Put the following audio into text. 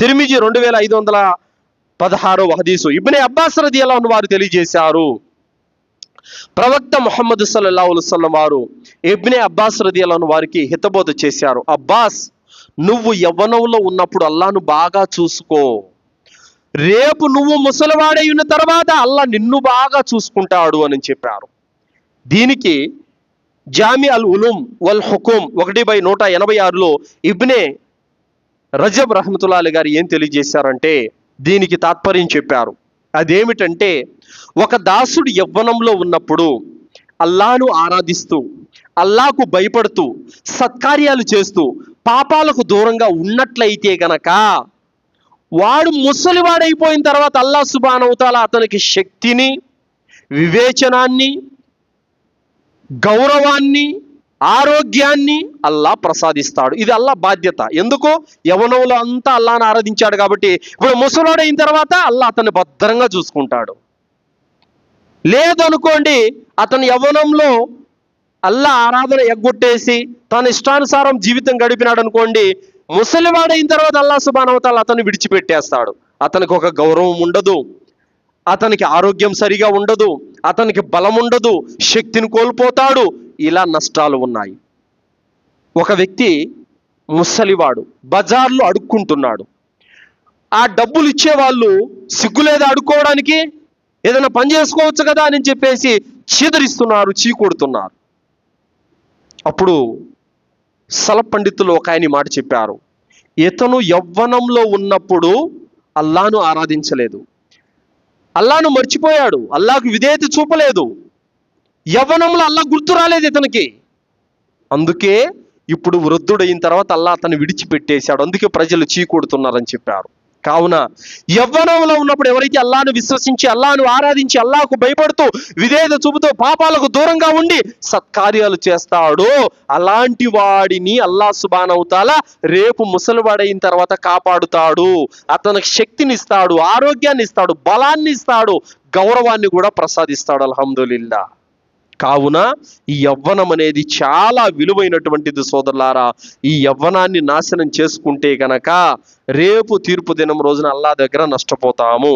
తిరిమిజి రెండు వేల ఐదు వందల పదహారో హదీసు. ఇబ్నే అబ్బాస్ రది అలా వారు తెలియజేశారు. ప్రవక్త మొహమ్మద్ సల్లా అలైహి వసల్లం వారు ఇబ్నే అబ్బాస్ రది అలా వారికి హితబోధ చేశారు. అబ్బాస్ నువ్వు యవ్వనంలో ఉన్నప్పుడు అల్లాను బాగా చూసుకో. రేపు నువ్వు ముసలివాడై ఉన్న తర్వాత అల్లా నిన్ను బాగా చూసుకుంటాడు అని చెప్పారు. దీనికి జామి అల్ ఉలుం వల్ హుకుం ఒకటి బై నూట ఎనభై ఆరులో ఇబ్నే రజబ్ రహమతుల్లా గారు ఏం తెలియజేశారంటే దీనికి తాత్పర్యం చెప్పారు. అదేమిటంటే ఒక దాసుడు యవ్వనంలో ఉన్నప్పుడు అల్లాను ఆరాధిస్తూ అల్లాకు భయపడుతూ సత్కార్యాలు చేస్తూ పాపాలకు దూరంగా ఉన్నట్లయితే గనక వాడు ముసలివాడైపోయిన తర్వాత అల్లా సుబానవుతాల అతనికి శక్తిని వివేచనాన్ని గౌరవాన్ని ఆరోగ్యాన్ని అల్లా ప్రసాదిస్తాడు. ఇది అల్లా బాధ్యత. ఎందుకు? యవనవులు అంతా అల్లాను ఆరాధించాడు కాబట్టి. ఇప్పుడు అయిన తర్వాత అల్లా అతన్ని భద్రంగా చూసుకుంటాడు. లేదనుకోండి అతను యవ్వనంలో అల్లా ఆరాధన ఎగ్గొట్టేసి తన ఇష్టానుసారం జీవితం గడిపినాడు అనుకోండి ముసలివాడైన తర్వాత అల్లా సుబానవతాలు అతను విడిచిపెట్టేస్తాడు. అతనికి ఒక గౌరవం ఉండదు. అతనికి ఆరోగ్యం సరిగా ఉండదు అతనికి బలం ఉండదు శక్తిని కోల్పోతాడు. ఇలా నష్టాలు ఉన్నాయి. ఒక వ్యక్తి ముసలివాడు బజార్లో అడుక్కుంటున్నాడు. ఆ డబ్బులు ఇచ్చేవాళ్ళు సిగ్గులేదా అడుక్కోవడానికి ఏదైనా పని చేసుకోవచ్చు కదా అని చెప్పేసి చీదరిస్తున్నారు చీకొడుతున్నారు. అప్పుడు సల పండితులు ఒక ఆయన మాట చెప్పారు. ఇతను యవ్వనంలో ఉన్నప్పుడు అల్లాను ఆరాధించలేదు. అల్లాను మర్చిపోయాడు. అల్లాకు విధేయత చూపలేదు. యవ్వనంలో అల్లా గుర్తు రాలేదు ఇతనికి. అందుకే ఇప్పుడు వృద్ధుడైన తర్వాత అల్లా అతను విడిచిపెట్టేశాడు. అందుకే ప్రజలు చీకొడుతున్నారని చెప్పారు. కావున యవ్వనంలో ఉన్నప్పుడు ఎవరైతే అల్లాను విశ్వసించి అల్లాను ఆరాధించి అల్లాకు భయపడుతూ విధేయత చూపుతూ పాపాలకు దూరంగా ఉండి సత్కార్యాలు చేస్తాడో అలాంటి వాడిని అల్లా సుబానవుతాల రేపు ముసలివాడైన తర్వాత కాపాడుతాడు. అతనికి శక్తిని ఇస్తాడు ఆరోగ్యాన్ని ఇస్తాడు బలాన్ని ఇస్తాడు గౌరవాన్ని కూడా ప్రసాదిస్తాడు అల్హమ్దుల్లా కావున ఈ యవ్వనం అనేది చాలా విలువైనటువంటిది సోదరులారా. ఈ యవ్వనాన్ని నాశనం చేసుకుంటే గనక రేపు తీర్పు దినం రోజున అల్లా దగ్గర నష్టపోతాము.